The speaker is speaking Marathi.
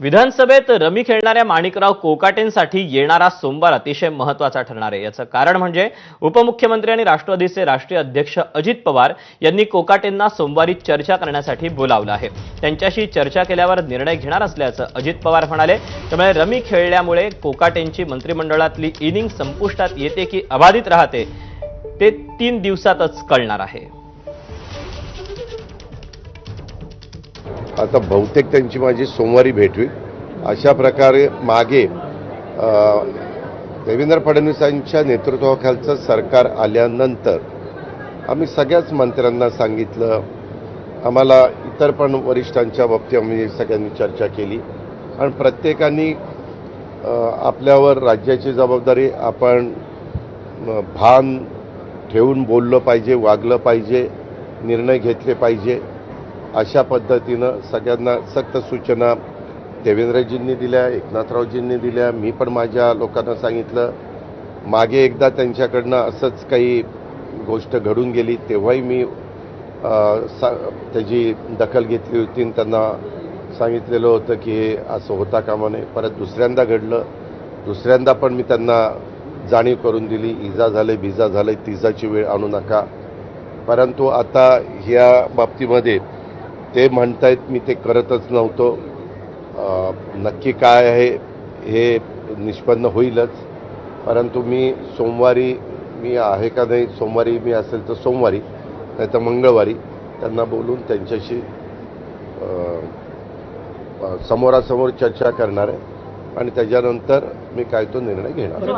विधानसभेत रमी खेळणाऱ्या माणिकराव कोकाटेंसाठी येणारा सोमवार अतिशय महत्त्वाचा ठरणार आहे. याचं कारण म्हणजे उपमुख्यमंत्री आणि राष्ट्रवादीचे राष्ट्रीय अध्यक्ष अजित पवार यांनी कोकाटेंना सोमवारी चर्चा करण्यासाठी बोलावलं आहे. त्यांच्याशी चर्चा केल्यावर निर्णय घेणार असल्याचं अजित पवार म्हणाले. त्यामुळे रमी खेळल्यामुळे कोकाटेंची मंत्रिमंडळातली इनिंग संपुष्टात येते की अबाधित राहते ते तीन दिवसातच कळणार आहे. आता बहुतेक त्यांची माझी सोमवारी भेट होईल. अशा प्रकारे मागे देवेंद्र फडणवीसांच्या नेतृत्वाखालचं सरकार आल्यानंतर आम्ही सगळ्याच मंत्र्यांना सांगितलं. आम्हाला इतर पण वरिष्ठांच्या बाबतीत आम्ही सगळ्यांनी चर्चा केली. आणि प्रत्येकाने आपल्यावर राज्याची जबाबदारी आपण भान ठेवून बोललं पाहिजे वागलं पाहिजे निर्णय घेतले पाहिजे. अशा पद्धतीनं सगळ्यांना सक्त सूचना देवेंद्रजींनी दिल्या एकनाथरावजींनी दिल्या. मी पण माझ्या लोकांना सांगितलं मागे एकदा त्यांच्याकडनं असंच काही गोष्ट घडून गेली तेव्हाही मी सा त्याची दखल घेतली होती आणि त्यांना सांगितलेलं होतं की हे असं होता कामा नये. परत दुसऱ्यांदा घडलं. दुसऱ्यांदा पण मी त्यांना जाणीव करून दिली इजा झाले बिजा झाले तिजाची वेळ आणू नका. परंतु आता ह्या बाबतीमध्ये ते म्हणतायत मी ते करतच नव्हतो. नक्की काय आहे हे निष्पन्न होईलच. परंतु मी सोमवारी मी आहे का नाही सोमवारी मी असेल तर सोमवारी नाही तर मंगळवारी त्यांना बोलून त्यांच्याशी समोरासमोर चर्चा करणार आहे. आणि त्याच्यानंतर मी काय तो निर्णय घेणार